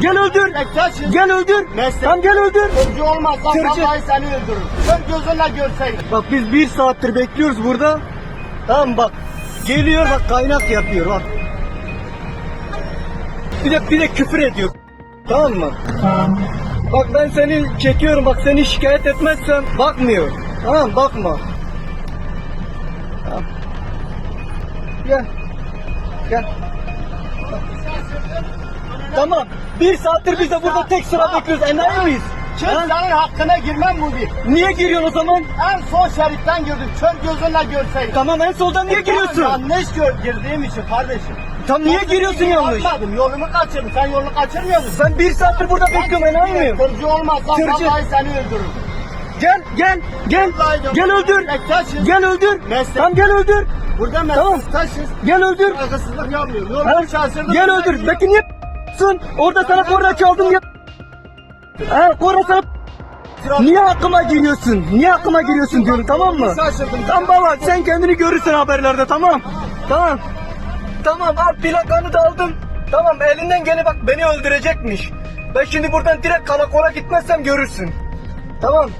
Gel öldür. Gel öldür. Meslek- Tamam gel öldür. Tırcı olmazsa Tırcı. vallahi seni öldürürüm. Kör gözünle görseydin. Bak biz bir saattir bekliyoruz burada. Tamam bak. Geliyor bak kaynak yapıyor bak. Bir de bir de küfür ediyor. Tamam mı? Bak ben seni çekiyorum bak seni şikayet etmezsem bakmıyor. Tamam bakma. Tamam. Gel. Gel. Tamam. Bir saattir biz de burada tek sıra bekliyoruz. Enayi miyiz? Çık Ha? senin hakkına girmem bu bir. Niye giriyorsun o zaman? En son şeritten girdim. Kör gözünle görseydin. Tamam en soldan niye giriyorsun? Yanlış gör, girdiğim için kardeşim. Tam niye giriyorsun yanlış? Yapmadım, yolumu kaçırdım. Sen yolunu kaçırmıyor musun? Ben bir saattir burada bekliyorum enayi miyim? Tırcı olmazsa Tırcı. vallahi seni öldürürüm. Gel gel gel. Vallahi. Gel öldür. Bektaş'ız. Gel öldür. Meslek- Tamam gel öldür. Burada Tamam. meslektaşız. Gel öldür. Saygısızlık yapmıyorum. Ha? Yolumu şaşırdım. Gel öldür. Peki niye s**sın? Orada sana korna çaldım ya. Ha korna sana Niye hakkıma giriyorsun? Niye hakkıma giriyorsun diyorum tamam mı? Tamam baba sen kendini görürsün haberlerde tamam. Tamam. Tamam al plakanı da aldım. Tamam elinden gene bak beni öldürecekmiş. Ben şimdi buradan direkt karakola gitmezsem görürsün. Tamam.